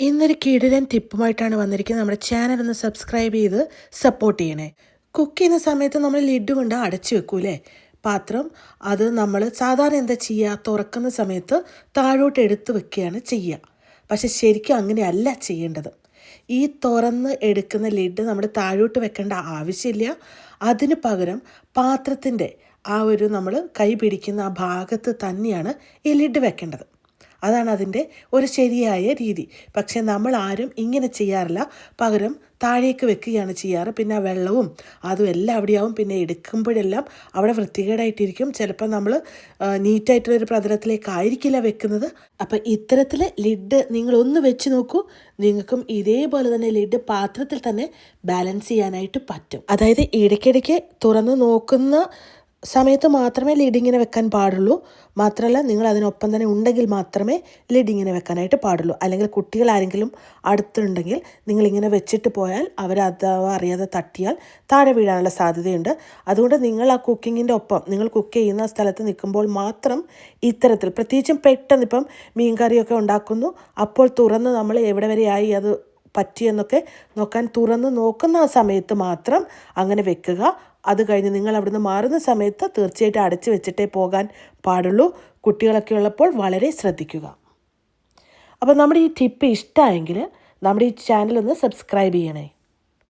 ഇന്നൊരു കിടിലൻ ടിപ്പുമായിട്ടാണ് വന്നിരിക്കുന്നത്. നമ്മുടെ ചാനൽ ഒന്ന് സബ്സ്ക്രൈബ് ചെയ്ത് സപ്പോർട്ട് ചെയ്യണേ. കുക്ക് ചെയ്യുന്ന സമയത്ത് നമ്മൾ ലിഡ് കൊണ്ട് അടച്ചു വെക്കൂലേ പാത്രം അത് നമ്മൾ സാധാരണ എന്താ ചെയ്യുക? തുറക്കുന്ന സമയത്ത് താഴോട്ട് എടുത്ത് വെക്കുകയാണ് ചെയ്യുക. പക്ഷെ ശരിക്കും അങ്ങനെയല്ല ചെയ്യേണ്ടത്. ഈ തുറന്ന് എടുക്കുന്ന ലിഡ് നമ്മൾ താഴോട്ട് വെക്കേണ്ട ആവശ്യമില്ല. അതിന് പകരം പാത്രത്തിന്റെ ആ ഒരു നമ്മൾ കൈ പിടിക്കുന്ന ആ ഭാഗത്ത് തന്നെയാണ് ഈ ലിഡ് വെക്കേണ്ടത്. അതാണ് അതിന്റെ ഒരു ശരിയായ രീതി. പക്ഷേ നമ്മൾ ആരും ഇങ്ങനെ ചെയ്യാറില്ല. പകരം താഴേക്ക് വെക്കുകയാണ് ചെയ്യാറ്. പിന്നെ ആ വെള്ളവും അതും എല്ലാം അവിടെയാവും. പിന്നെ എടുക്കുമ്പോഴെല്ലാം അവിടെ വൃത്തികേടായിട്ടിരിക്കും. ചിലപ്പോൾ നമ്മൾ നീറ്റായിട്ടുള്ളൊരു പ്രതലത്തിലേക്കായിരിക്കില്ല വെക്കുന്നത്. അപ്പോൾ ഇത്തരത്തിൽ ലിഡ് നിങ്ങളൊന്ന് വെച്ച് നോക്കൂ. നിങ്ങൾക്കും ഇതേപോലെ തന്നെ ലിഡ് പാത്രത്തിൽ തന്നെ ബാലൻസ് ചെയ്യാനായിട്ട് പറ്റും. അതായത് ഇടയ്ക്കിടയ്ക്ക് തുറന്ന് നോക്കുന്ന സമയത്ത് മാത്രമേ ലീഡിങ്ങിനെ വെക്കാൻ പാടുള്ളൂ. മാത്രമല്ല നിങ്ങൾ അതിനൊപ്പം തന്നെ ഉണ്ടെങ്കിൽ മാത്രമേ ലീഡിങ്ങിനെ വെക്കാനായിട്ട് പാടുള്ളൂ. അല്ലെങ്കിൽ കുട്ടികൾ ആരെങ്കിലും അടുത്തുണ്ടെങ്കിൽ നിങ്ങളിങ്ങനെ വെച്ചിട്ട് പോയാൽ അവർ അഥവാ അറിയാതെ തട്ടിയാൽ താഴെ വീഴാനുള്ള സാധ്യതയുണ്ട്. അതുകൊണ്ട് നിങ്ങൾ ആ കുക്കിങ്ങിന്റെ ഒപ്പം നിങ്ങൾ കുക്ക് ചെയ്യുന്ന സ്ഥലത്ത് നിൽക്കുമ്പോൾ മാത്രം ഇത്തരത്തിൽ പ്രത്യേകിച്ചും പെട്ടെന്ന് ഇപ്പം മീൻ കറിയൊക്കെ ഉണ്ടാക്കുന്നു. അപ്പോൾ തുറന്ന് നമ്മൾ എവിടെ വരെയായി അത് പറ്റിയെന്നൊക്കെ നോക്കാൻ തുറന്ന് നോക്കുന്ന ആ സമയത്ത് മാത്രം അങ്ങനെ വെക്കുക. അത് കഴിഞ്ഞ് നിങ്ങൾ അവിടുന്ന് മാറുന്ന സമയത്ത് തീർച്ചയായിട്ടും അടച്ചു വെച്ചിട്ടേ പോകാൻ പാടുള്ളൂ. കുട്ടികളൊക്കെ ഉള്ളപ്പോൾ വളരെ ശ്രദ്ധിക്കുക. അപ്പോൾ നമ്മുടെ ഈ ടിപ്പ് ഇഷ്ടമായെങ്കിൽ നമ്മുടെ ഈ ചാനൽ ഒന്ന് സബ്സ്ക്രൈബ് ചെയ്യണേ.